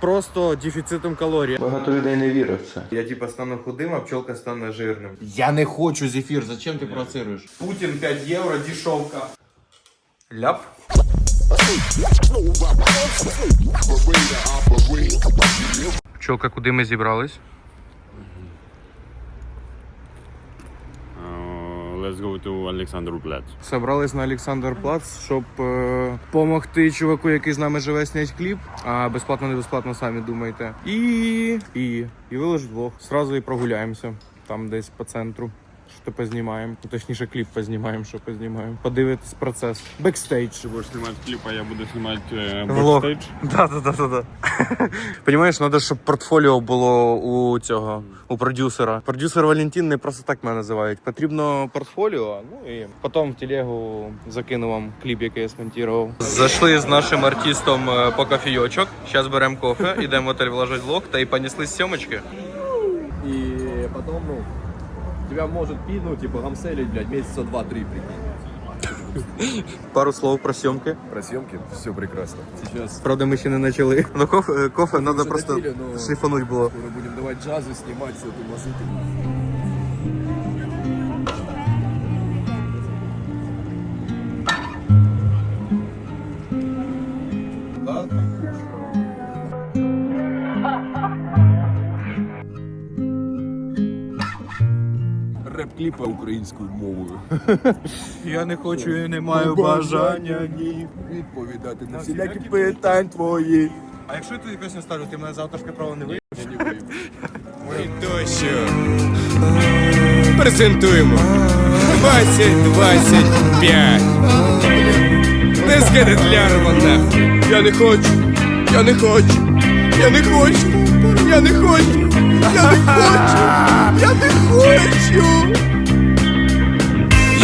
просто дефіцитом калорій. Багато людей не вірить в це. Я типа стану худим, а пчелка стане жирним. Я не хочу зефір, зачем ти провоцируєш? Путін 5 євро, дешевка. Ляп. Пчелка, куди ми зібрались? Let's go to Alexanderplatz. Собрались на Олександр Плац, щоб е, чуваку, який з нами живе, зняти кліп. А безплатно, не безплатно, самі думайте. І, і, і виложить влог. Сразу і прогуляємося. Там десь по центру Що познімаємо. Ну, точніше, кліп познімаємо, що познімаємо. Подивитись процес. Бекстейдж. Ты будешь снимать клип, а я буду снимать э, Влог. бэкстейдж. Да, да, да, да, да. Понимаєш, треба, щоб портфоліо було у цього, у продюсера. Продюсер Валентин не просто так мене називають. Потрібно портфоліо. Ну і потім в телегу закину вам кліп, який я смонтував. Зайшли з нашим артистом е, по кофійочок. Зараз беремо кофе, йдемо в готель вложить влог та й понесли сьомочки. И потом, ну, тебя может пить, ну, типа, гамселить, блядь, месяца два-три, прикинь. Пару слов про сьомки. Про съемки все прекрасно. Сейчас Правда, ми ще не почали. Ну кофе, кофе треба вже просто допили, но- шліфануть було. скоро будем давать джазы, снимать всю эту мазыку. Реп-кліпи українською мовою. Я не хочу і не маю бажання. ні відповідати на всілякі питань твої. А якщо я тобі пісню ставлю, ти мене за авторське право не вийдеш? Я не тощо. Презентуємо 2025. Не скадетлярова нахуй. Я не хочу, я не хочу, я не хочу, я не хочу, я не хочу, я не хочу.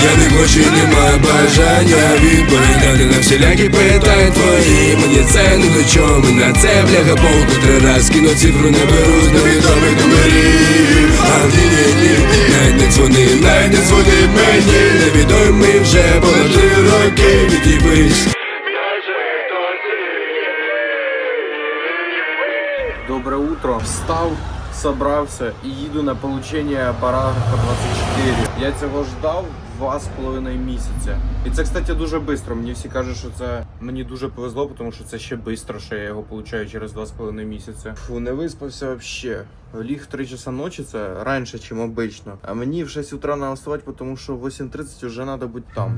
Я не хочу, не маю бажання відповідати на всілякі питання твої. Мені це не до чого, на це бляха полку три раз кину цифру не беру з невідомих номерів. А ні, ні, ні, навіть не дзвони, навіть не дзвони мені. Невідомий вже понад три роки відібись. Утро. Встав, собрався і їду на получення параграфа 24. Я цього ждав два з половиною місяця. І це, кстати, дуже швидко. Мені всі кажуть, що це мені дуже повезло, тому що це ще швидко, що я його получаю через два з половиною місяця. Фу, не виспався взагалі. Ліг в 3 часа ночі, це раніше, ніж обично. А мені в 6 утра треба вставати, тому що в 8.30 вже треба бути там.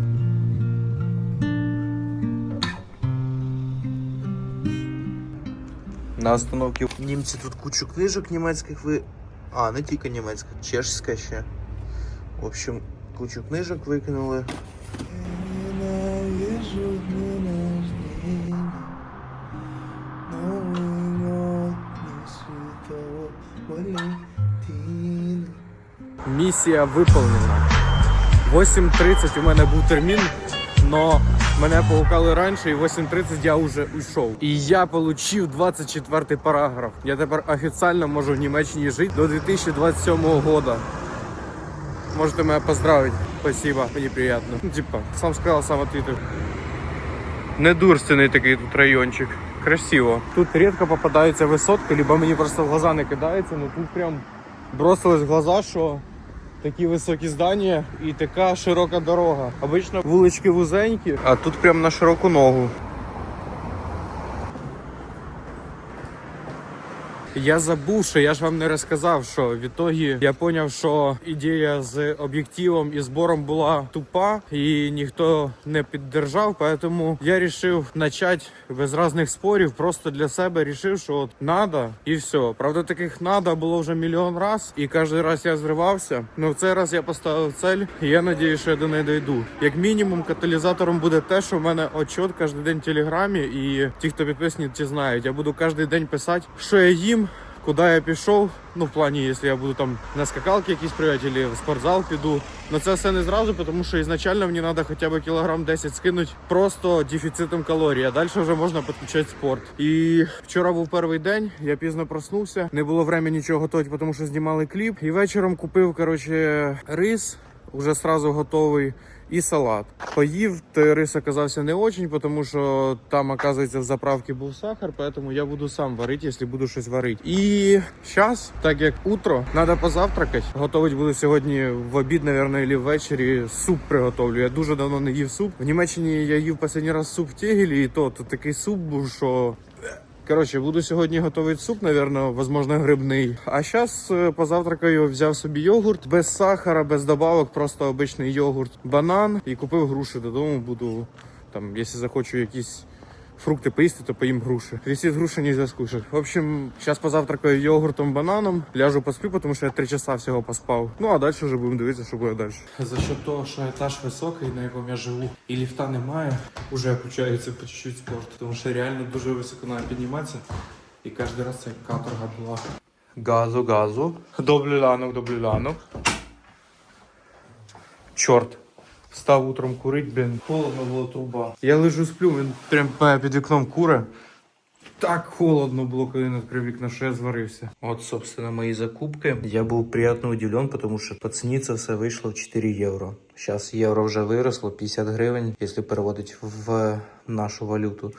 На остановці німці тут кучу книжок німецьких ви. А, не тільки німецька, чешська ще. В общем, кучу книжок викинули. Місія виповнена. 8.30 у мене був термін, но мене погукали раніше, і в 8.30 я вже уйшов. І я отримав 24 параграф. Я тепер офіційно можу в Німеччині жити до 2027 года. Можете мене поздравити. Спасибо, мені приємно. Ну, типа, сам сказав, сам ответив. Недурственний такий тут райончик. Красиво. Тут рідко попадаються висотки, либо мені просто в глаза не кидається, але тут прям бросилось в глаза, що такі високі здання і така широка дорога. Обично вулички вузенькі, а тут прям на широку ногу. Я забув, що я ж вам не розказав, що в ітогі я зрозумів, що ідея з об'єктивом і збором була тупа, і ніхто не піддержав. Тому я вирішив почати без різних спорів. Просто для себе вирішив, що от надо і все. Правда, таких надо було вже мільйон раз, і кожен раз я зривався. Ну в цей раз я поставив цель, і я сподіваюся, що я до неї дойду. Як мінімум, каталізатором буде те, що в мене отчет кожен день в телеграмі, і ті, хто підписані, ті знають. Я буду кожен день писати, що я їм. Куди я пішов, ну в плані, якщо я буду там на скакалки якісь або в спортзал піду. Но це все не зразу, тому що ізначально мені треба хоча б кілограм 10 скинути просто дефіцитом калорій, а далі вже можна підключати спорт. І вчора був перший день, я пізно проснувся, не було времени нічого готувати, тому що знімали кліп. І вечором купив коротше рис, вже сразу готовий. І салат. Поїв, то рис оказався не очень, тому що там, оказується, в заправці був сахар, поэтому я буду сам варити, якщо буду щось варити. І зараз, так як утро, треба позавтракати. Готовить буду сьогодні в обід, мабуть, або ввечері суп приготовлю. Я дуже давно не їв суп. В Німеччині я їв останній раз суп в Тегелі, і то, то такий суп був, що Коротше, буду сьогодні готувати суп, напевно, возможно, грибний. А зараз позавтракаю, взяв собі йогурт без сахара, без добавок, просто обичний йогурт, банан і купив груші додому. Буду там, якщо захочу якісь фрукти поїсти, то поїм груші. Якщо груші не скушать. В общем, зараз позавтракаю йогуртом, бананом, ляжу посплю, тому що я три часа всього поспав. Ну а далі вже будемо дивитися, що буде далі. За що того, що етаж високий, на якому я живу, і ліфта немає, вже включається по чуть-чуть спорт, тому що реально дуже високо треба підніматися. І кожен раз це каторга була. Газу, газу. Добрий ланок, добрий ланок. Чорт. Встав утром курить, блін. Холодно було труба. Я лежу сплю, він прям під вікном куре. Так холодно було, коли він відкрив вікно, що я зварився. От, собственно, мої закупки. Я був приємно удивлен, тому що по ціні це все вийшло в 4 євро. Зараз євро вже виросло, 50 гривень, якщо переводить в нашу валюту.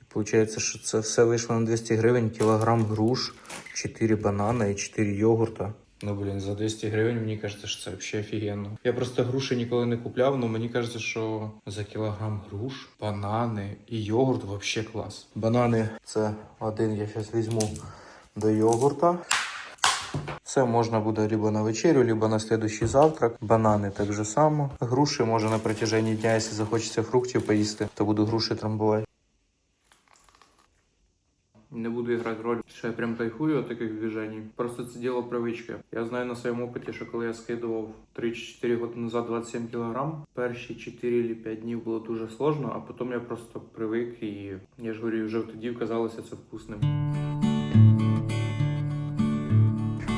І виходить, що це все вийшло на 200 гривень, кілограм груш, 4 банана і 4 йогурта. Ну, блін, за 200 гривень мені кажеться, що це взагалі офігенно. Я просто груші ніколи не купляв, але мені кажеться, що за кілограм груш, банани і йогурт взагалі клас. Банани це один я зараз візьму до йогурта. Це можна буде либо на вечерю, либо на следующий завтрак. Банани так же само. Груші може на протяженні дня, якщо захочеться фруктів поїсти, то буду груші трамбувати. Не буду грати роль, що я прям кайфую від таких движень. Просто це діло привички. Я знаю на своєму опиті, що коли я скидував 3-4 роки назад 27 кг, перші 4 чи 5 днів було дуже сложно, а потім я просто привик і я ж говорю, вже тоді казалося це вкусним.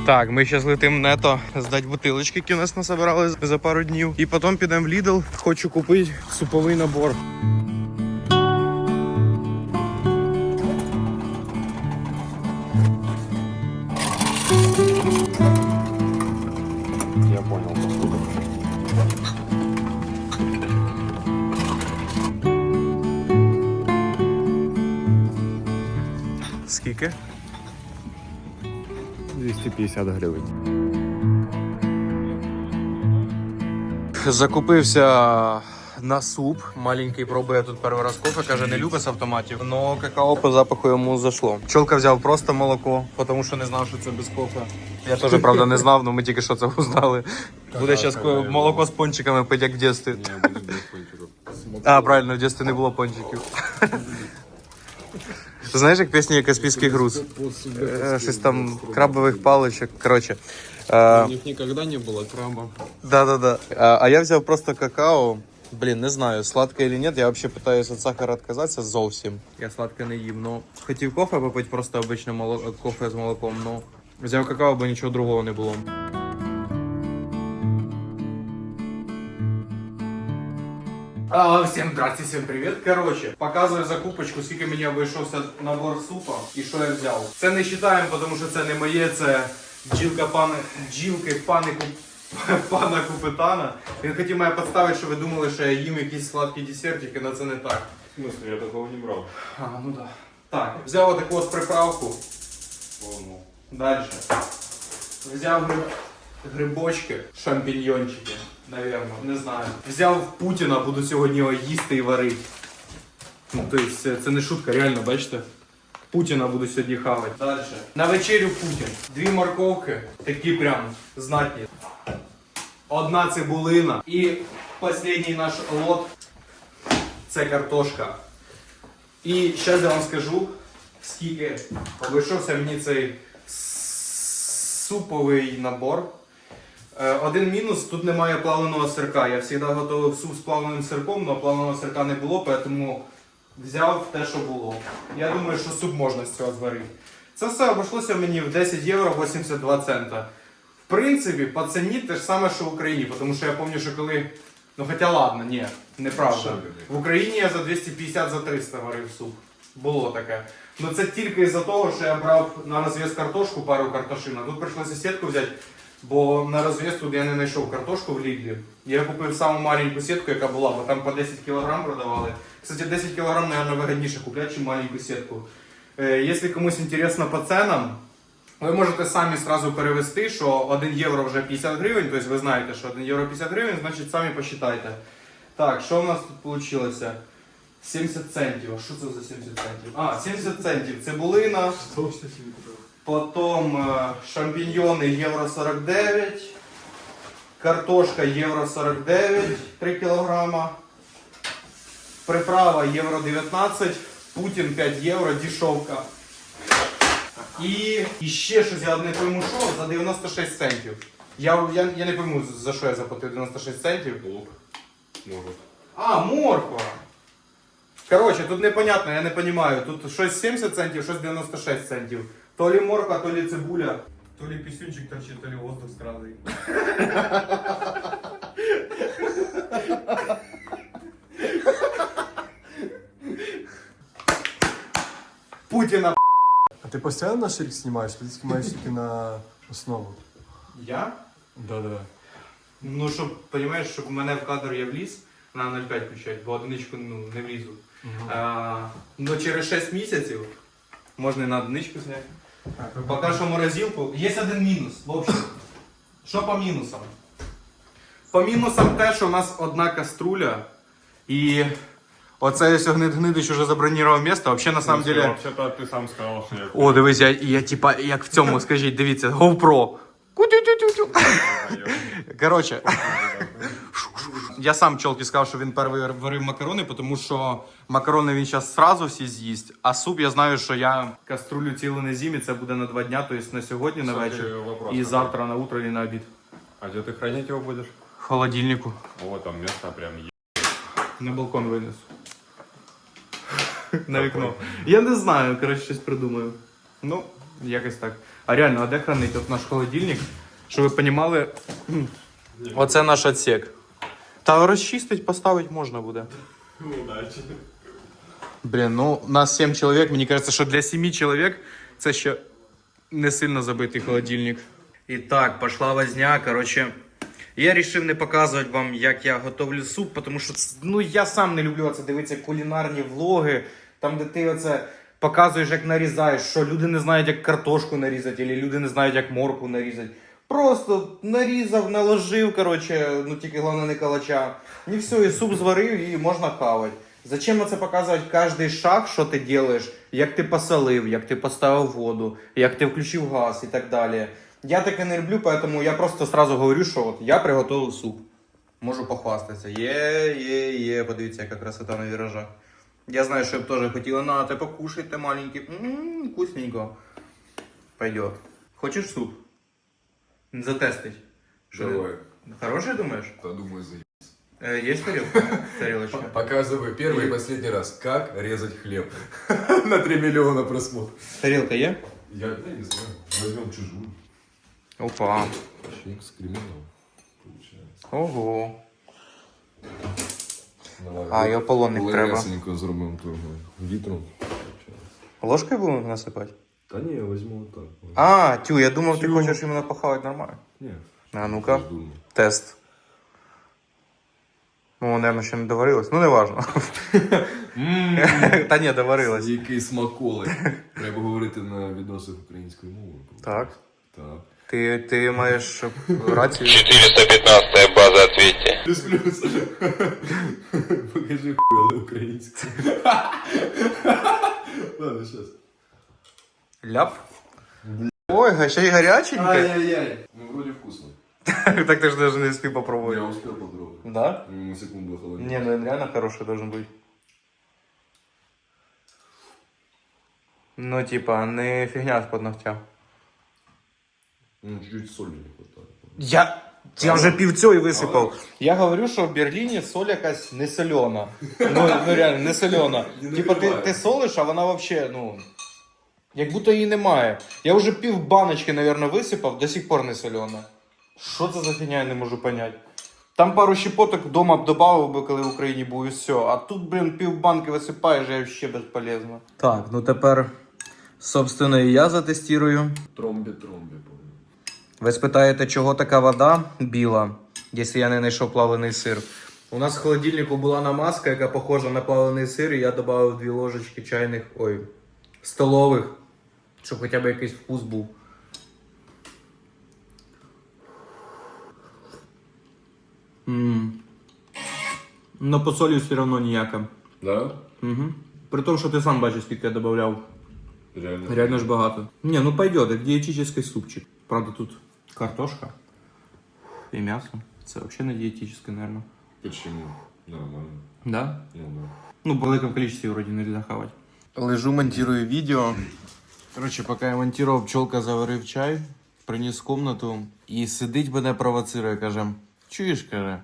Так, ми зараз летимо нето здати бутилочки, які у нас насобирали за пару днів. І потім підемо в Lidl. Хочу купити суповий набор. 250 гривень. Закупився на суп. Маленький пробує тут перший раз кофе, каже, не любить з автоматів. Но какао по запаху йому зайшло. Пчолка взяв просто молоко, тому що не знав, що це без кофе. Я теж, правда, не знав, але ми тільки що це узнали. Буде зараз молоко з пончиками пить, як в дитинстві. А, правильно, в дитинстві не було пончиків. Ти знаєш, як пісня Каспійський груз? Е, Щось там крабових паличок. Коротше. е, У них никогда не было краба. Да, да, да. А, а я взяв просто какао. Блін, не знаю, сладке или нет. Я вообще пытаюсь від сахара отказатися зовсім. Я сладке не їм, но хотів кофе попити, просто обичне молоко, кофе з молоком, но взяв какао, бо нічого другого не було. А, всем здрасте, всем привет. Короче, показую закупочку, скільки мені обійшовся набор супа і що я взяв. Це не вважаємо, тому що це не моє, це бджілка пани, бджілки пани пана Купитана. Він хотів мене підставити, що ви думали, що я їм якісь сладкі десертики, але це не так. В смысле, я такого не брав. А, ну да. Так, взяв отаку от приправку. Понял. Далі. Взяв гриб... грибочки, шампіньйончики, навірно, не знаю. Взяв Путіна, буду сьогодні його їсти і варити. Ну, тобто, це не шутка, реально, бачите? Путіна буду сьогодні хавати. Далі. На вечерю Путін. Дві морковки, такі прям знатні. Одна цибулина. І останній наш лот це картошка. І зараз я вам скажу, скільки обійшовся мені цей суповий набор. Е, Один мінус, тут немає плавленого сирка. Я завжди готував суп з плавленим сирком, але плавленого сирка не було, тому взяв те, що було. Я думаю, що суп можна з цього зварити. Це все обійшлося мені в 10 євро 82 цента. В принципі, по ціні те ж саме, що в Україні, тому що я пам'ятаю, що коли. Ну хоча ладно, ні, неправда. В Україні я за 250 за 300 варив суп. Було таке. Ну це тільки із-за того, що я брав на розв'яз картошку, пару картошин, а тут прийшлося сітку взяти. Бо на розв'яз тут я не знайшов картошку в Лідлі. Я купив саму маленьку сітку, яка була, бо там по 10 кг продавали. Кстати, 10 кг, мабуть, вигідніше купляти, ніж маленьку сітку. Е, Якщо комусь інтересно по ценам, ви можете самі сразу перевести, що 1 євро вже 50 гривень, тобто ви знаєте, що 1 євро 50 гривень, значить самі посчитайте. Так, що в нас тут вийшло? 70 центів. А що це за 70 центів? А, 70 центів. Цибулина. Потім е, шампіньйони євро 49. Картошка євро 49, 3 кілограма. Приправа євро 19. Путін 5 євро, дешевка. І, і ще щось я не пойму, що за 96 центів. Я, я, я не пойму, за що я заплатив 96 центів. Лук. Может. А, морква. Короче, тут непонятно, я не понимаю. Тут щось 70 центів, щось 96 центів. То ли морква, то ли цибуля. То ли писюнчик торчит, то ли воздух с кразой. Путіна. А ти постійно на ширик знімаєш? Ти знімаєш тільки на основу. Я? Да-да. Ну, щоб, понимаєш, щоб у мене в кадр я вліз, на 0,5 включать, бо одиничку ну, не влізу. А, ну, через 6 місяців можна і на одиничку зняти. Поки що морозилку. Є один мінус, в общем. Що по мінусам? По мінусам те, що у нас одна каструля, і оце ось гнид гнидич уже забронірував місце. Взагалі, на самом деле. Вообще-то ты сам сказал, что я... О, дивись, я, я типа, як в цьому, скажіть, дивіться, GoPro. Ку-тю-тю-тю-тю. Коротше. Я сам чолки сказав, що він перший варив макарони, тому що макарони він зараз сразу всі з'їсть, а суп я знаю, що я каструлю цілу не з'їм, і це буде на два дня, тобто на сьогодні, на вечір, вопрос і завтра на утро і на обід. А где ты хранить его будешь? В холодильнику. О, там место прям е- На балкон винесу. На вікно. Я не знаю, коротше, щось придумаю. Ну, якось так. А реально, а де хранить от наш холодильник? Щоб ви розуміли, оце наш отсек. Та розчистить, поставити можна буде. Удачи. Блін, ну нас 7 чоловік. Мені кажется, що для 7 чоловік це ще не сильно забитий холодильник. І так, пішла возня. Коротше, я вирішив не показувати вам, як я готовлю суп, тому що ну, я сам не люблю це дивитися кулінарні влоги, там, де ти оце показуєш, як нарізаєш, що люди не знають, як картошку нарізати, або люди не знають, як морку нарізати. Просто нарізав, наложив, коротше, ну тільки головне не калача. І все, і суп зварив, і можна хавати. Зачем це показувати кожний шаг, що ти робиш, як ти посолив, як ти поставив воду, як ти включив газ і так далі. Я таке не люблю, тому я просто сразу говорю, що от я приготував суп. Можу похвастатися. Є, є, є, подивіться, яка красота на віражах. Я знаю, що я б теж хотіла, на, ти покушайте маленький. М, вкусненько. Пойдет. Хочеш суп? Затестить. Що ти- Давай. Хороший, думаешь? Да, думаю, за... Э, есть тарелка? Тарелочка. Показывай первый и последний раз, как резать хлеб. На 3 миллиона просмотров. Тарелка е? Я да, не знаю. Возьмем чужую. Опа. Точнее, с криминалом. Получается. Ого. Давай. А, і ополонник треба. Легесенько зробимо того вітром. Ложкой будем насыпать? Та ні, я возьму вот так. А, тю, я думал, ты хочешь именно похавать нормально. Ні. А ну-ка, Думаю. тест. Ну, наверное, ще не доварилось. Ну, не важно. Та ні, доварилось. Який смаколик. Треба говорити на відосах українською мовою. Так. Так. Ти, ти маєш рацію. 415 база, ответьте. Плюс плюс. Покажи хуй, але українською. Ладно, сейчас. Ляп. Ой, ще й гаряченьке. Ай-яй-яй. Ну, вроде вкусно. Так ти ж даже не успів Я попробувати. успел попробовать. Да? На секунду холоднее. Не, ну он реально хороший должен быть. Ну, типа, не фигня с под ногтя. Ну, чуть-чуть соли не хватает. Я, я вже півцю і висипав. Я говорю, що в Берліні соль якась не сольона. Ну, ну реально, не сольона. Типа ти, ти солиш, а вона вообще, ну. Як будто її немає. Я вже пів баночки, наверное, висипав, до сих пор не сольона. Що це за фігня, я не можу понять. Там пару щепоток вдома б додав би, коли в Україні був і все. А тут, блін, пів банки висипаєш, і ще безполезно. Так, ну тепер, собственно, і я затестую. Тромбе-тромбе, помню. Ви спитаєте, чого така вода біла, якщо я не знайшов плавлений сир? У нас в холодильнику була намазка, яка похожа на плавлений сир, і я додав дві ложечки чайних, ой, столових, щоб хоча б якийсь вкус був. Но по солі все одно ніяка. Да? Угу. При тому, що ти сам бачиш, скільки я додавав. Реально. Реально ж багато. Не, ну пойдет, как диетический супчик. Правда, тут картошка и мясо. Это вообще на диетической, наверное. Почему? Нормально. Да? Ну да. Ну, в великом количестве вроде нельзя хавать. Лежу, монтирую видео. Короче, пока я монтував, пчелка заварив чай, приніс в комнату і сидить мене провоцирує, каже, чуєш, каже,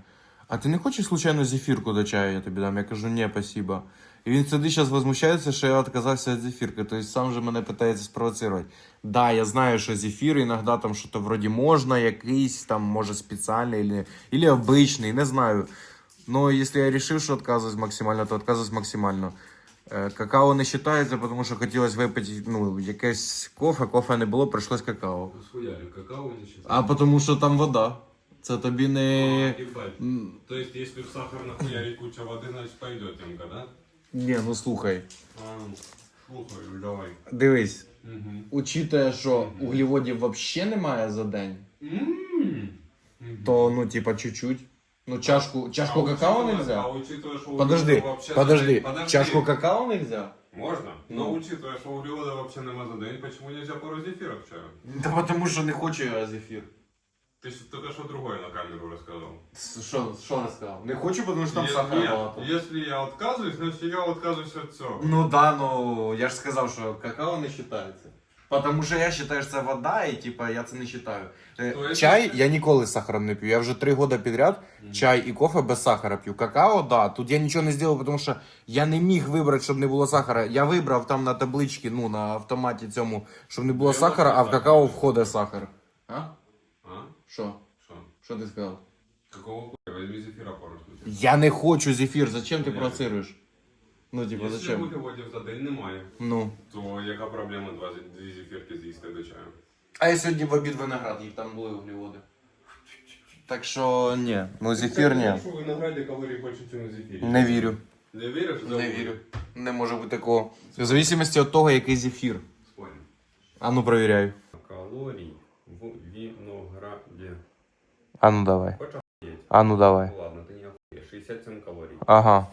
а ти не хочеш случайно зефірку до чаю я тобі дам? Я кажу, ні, спасибо. І він сидить зараз возмущається, що я відказався від зефірки. Тобто сам же мене питається спровоцирувати. Да, я знаю, що зефір іноді там що-то вроді можна, якийсь там, може, спеціальний, или, или обичний, не знаю. Но если я решил, что отказываюсь максимально, то отказываюсь максимально. Е, Какао не вважається, тому що хотілося випити ну, якесь кофе, кофе не було, прийшлось какао. Схуяли, какао не сейчас. А тому що там вода. Це тобі не. Ебать. М, То есть, если в сахар нахуярить куча воды, значит пойдет темка, да? Ні, ну слухай. А, слухай, давай. Дивись, Угу. учитує, що углеводів взагалі немає за день, то ну, типа, чуть-чуть. Ну, чашку, чашку какао А нельзя. учитывая, что Подожди, углеводы вообще подожди, день- чашку какао нельзя? Можно, но Ну. учитывая, что углевода вообще нема за день, почему нельзя пару зефиров к чаю? Да тому що не хочу я зефір. Ты ж только что другое на камеру рассказал. Що не сказав? Не хочу, тому що там Е- сахар нет, если я отказываюсь, значит я отказываюсь от всего. Ну да, ну я ж сказав, що какао не вважається. Потому що я вважаю, що це вода, і типа я це не вважаю. Е, То есть- Чай я ніколи з сахаром не п'ю. Я вже три роки підряд чай і кофе без сахара п'ю. Какао, да. Тут я нічого не зробив, тому що я не міг вибрати, щоб не було сахара. Я вибрав там на табличці, ну на автоматі цьому, щоб не було Ну, сахара, а в сахар. какао входить сахар. А? А? Що? Что? Що ти сказав? Какого хуя? Возьми зефира пару штук. Я не хочу зефір. Зачем ти Ні. провоцируєш? Ну, типа, Якщо зачем? углеводів за день немає, Ну. то яка проблема два зі- дві зефірки з'їсти до чаю? А я сьогодні в обід виноград їв, там були углеводи. Так що ні, ну зефір ні. Що в винограді калорій більше, ніж у зефірі? Не вірю. Не віриш? Не вірю. Не може бути такого. В зависимості від того, який зефір. Спорим. А ну провіряю. Калорій в винограді. А ну давай. Хочеш? А ну давай. Ладно, ти не охуєш. 67 калорій. Ага.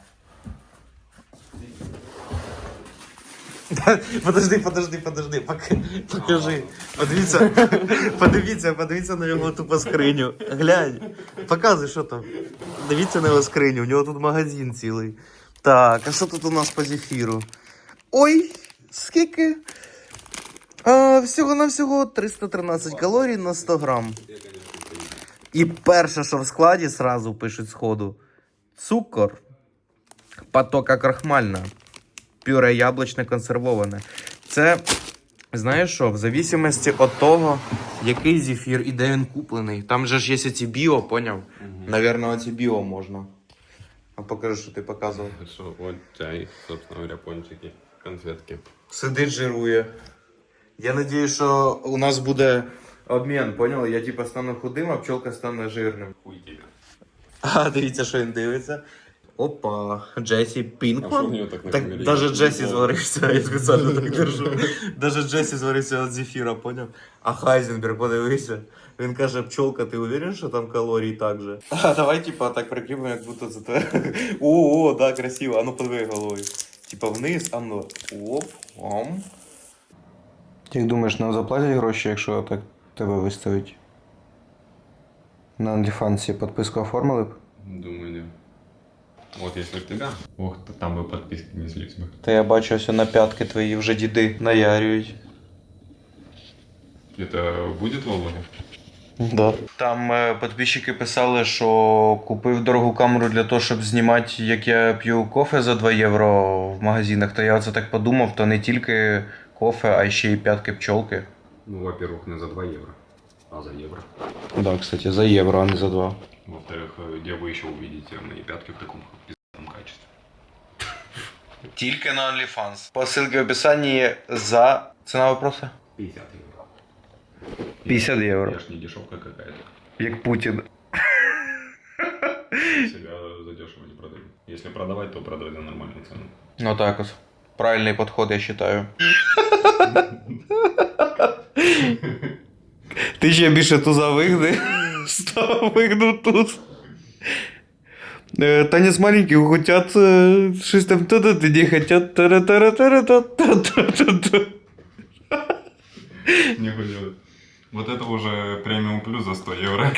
Подожди, подожди, подожди, покажи. Подивіться, подивіться, подивіться на його тупо скриню. Глянь, показуй, що там. Дивіться на його скриню, у нього тут магазин цілий. Так, а що тут у нас по зефіру? Ой, скільки? А, всього на всього 313 калорій на 100 грам. І перше, що в складі, сразу пишуть сходу. Цукор. Потока крахмальна. Пюре яблучне консервоване. Це, знаєш що, в зависимості від того, який зефір і де він куплений. Там же ж є ці біо, поняв? Навірно, оці біо можна. А покажи, що ти показував. Що, от чай, собственно говоря, пончики, конфетки. Сидить, жирує. Я надію, що у нас буде обмін, поняв? Я типа стану худим, а пчелка стане жирним. Хуй тебе. А, дивіться, що він дивиться. Опа, Джесі А що в Пінкман. нього так на Так камері? даже Джесі зварився, я спеціально так держу. Даже Джесі зварився від зефіра, поняв? А Хайзенберг, подивися. Він каже, пчелка, ти уверен, що там калорій так же? А давай, типа, так прикріпимо, як будто це те. О, о, да, красиво. А ну подиви головою. Типа вниз, а ну. Оп, ом. Як думаєш, нам заплатять гроші, якщо так тебе виставить? На OnlyFans підписку оформили б? Думаю, не. Вот если б тебя. Ох, то там бы подписки неслись бы. Та я бачу, ось на п'ятки твої вже діди наярюють. Это будет в влоге? Да. Там е, підписчики писали, що купив дорогу камеру для того, щоб знімати, як я п'ю кофе за 2 євро в магазинах. То я оце так подумав, то не тільки кофе, а ще й п'ятки пчолки. Ну, во-первых, не за 2 евро, а за евро. Да, кстати, за євро, а не за 2. Во-вторых, э, где вы еще увидите мои пятки в таком пиздатом качестве? Тільки на OnlyFans. По ссылке в описанні за. Ціна вопроса? 50 евро. 50 євро. Я ж не дешевка какая-то. Як Путін. Себя задешево не продаю. Если продавать, то продавать за нормальную цену. Ну так вот. Правильный подход, я считаю. Ти ще більше туза вигни. Став вигну туз. Е, Танець маленький, хотят е, щось там та тоді хотят тара тара тара та та та та Не делать. Вот это уже премиум плюс за 100 евро.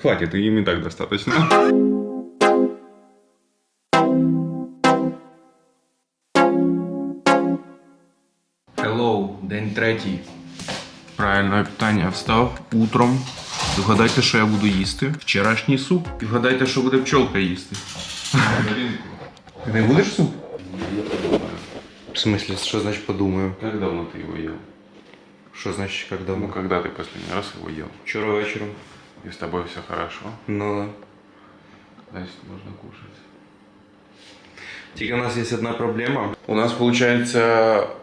Хватит, им и так достаточно. Hello, день третій. Правильне питання. Встав утром. Вгадайте, що я буду їсти. Вчорашній суп. І вгадайте, що буде пчолка їсти. Ти не будеш суп? В смысле, що значить подумаю? Как давно ты его ел? Що значить, як Ну, давно? когда ты последний раз его ел? Вчора вечором. И с тобой все хорошо? Ну да. Значит, можно кушать. Тільки у нас є одна проблема. У нас виходить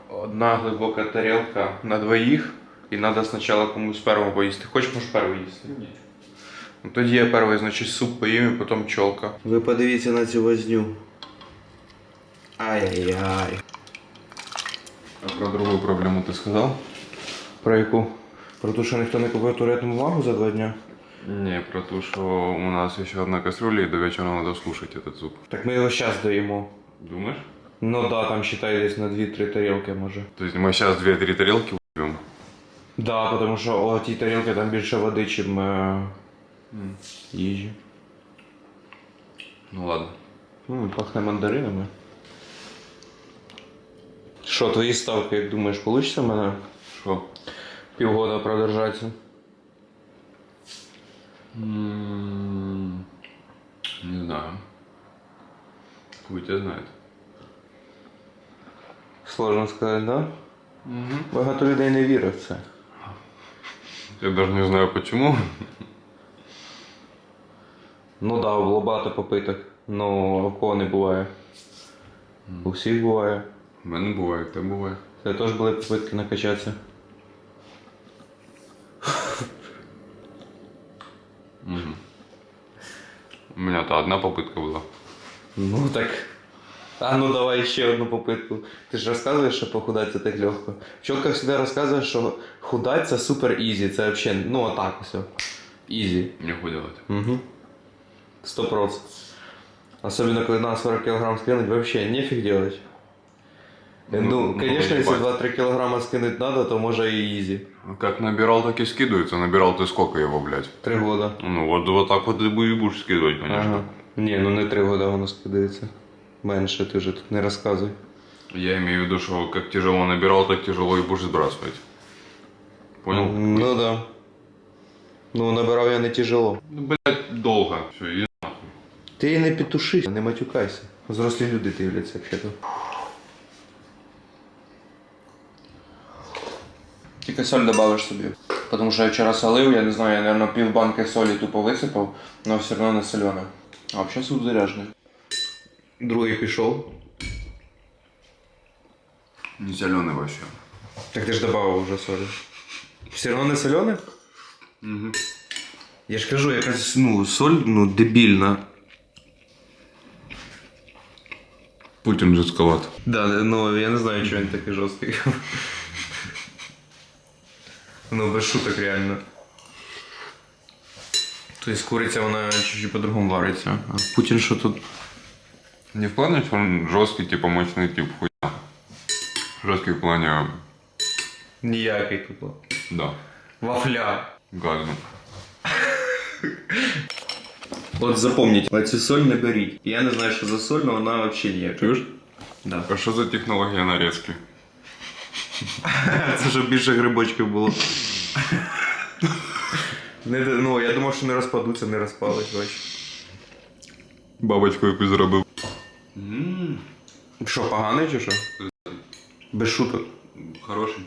одна глибока тарілка на двоїх, і треба спочатку комусь первому поїсти. Хочеш, можеш перший їсти? Ні. Ну, тоді я перший, значить, суп поїм і потім чолка. Ви подивіться на цю возню. Ай-яй-яй. А про другую проблему ты сказал? Про яку? Про те, що ніхто не купив туалетну бумагу за два дня? Не, про то, что у нас еще одна кастрюля, и до вечера надо слушать этот зуб. Так ми його зараз даємо. Думаешь? Ну да, там считай десь на 2-3 тарілки може. То есть мы сейчас 2-3 тарелки убьем? Да, тому що о тій тарілки там більше води, чим е... їжі. Ну ладно. М, пахне мандаринами. Що, твої ставки, як думаєш, вийде в мене Что? півгода продержатися? М, Не знаю. Хуй тебя знает. Сложно сказати, да? Багато людей не вірить в це. Я даже не знаю почему. Ну да, було багато попиток, ну в кого не буває. У всіх буває. У мене буває, те буває. Це теж були попитки накачатися. У меня то одна попытка была. Ну так. А ну давай ще одну попитку. Ти ж розказуєш, що похудати це так легко. Пчелка завжди розказує, що худать це супер ізі. Це взагалі, ну отак все. Ізі. Не делать. Угу. Сто проц. Особенно, когда на 40 килограмм скинуть, вообще нефиг делать. Ну, Ну, ну, конечно, если ебать. 2-3 килограмма скинуть надо, то можно и изи. Как набирал, так и скидывается. Набирал ты сколько его, блядь? Три года. Ну вот, вот так вот и бу- и будешь скидывать, конечно. Ага. Не, ну не три года воно скидається. Менше ти вже тут не розказуй. Я имею в виду, что как тяжело набирал, так тяжело и будешь сбрасывать. Понял? Ну да. Ну, набирав я не тяжело. Ну, блядь, долго. Все, и нахуй. Ти не підтушись, не матюкайся. Взрослі люди дивляться, взагалі. Тільки соль добавиш собі. Тому що я вчора солив, я не знаю, я, наверное, пів банки солі тупо висипав, але все одно не солене. А взагалі суп заряжений. Другий пішов. Не зеленый вообще. Так ти ж додавав вже солі. Все одно не солене? Угу. Я ж кажу, якась ну, соль ну, дебільна. Путин жестковат. Да, ну я не знаю, чого він такий жорсткий. ну, без шуток реально. Тобто куриця вона чуть-чуть по-другому вариться. А Путін що тут? Не в плане, что он жесткий, типа мощный тип хуйня. Жесткий в плане, Ніякий тупо. да, Вафля. газно. От запомніть, оцю соль не беріть. Я не знаю, що за соль, але вона взагалі ніяка. Чуешь? Да. А что за технология нарезки? Це щоб більше грибочків було. Не, ну, я думав, що не розпадуться, не розпались, бач. Бабочку якусь зробив. Що, поганий чи що? Без шуток. Хороший.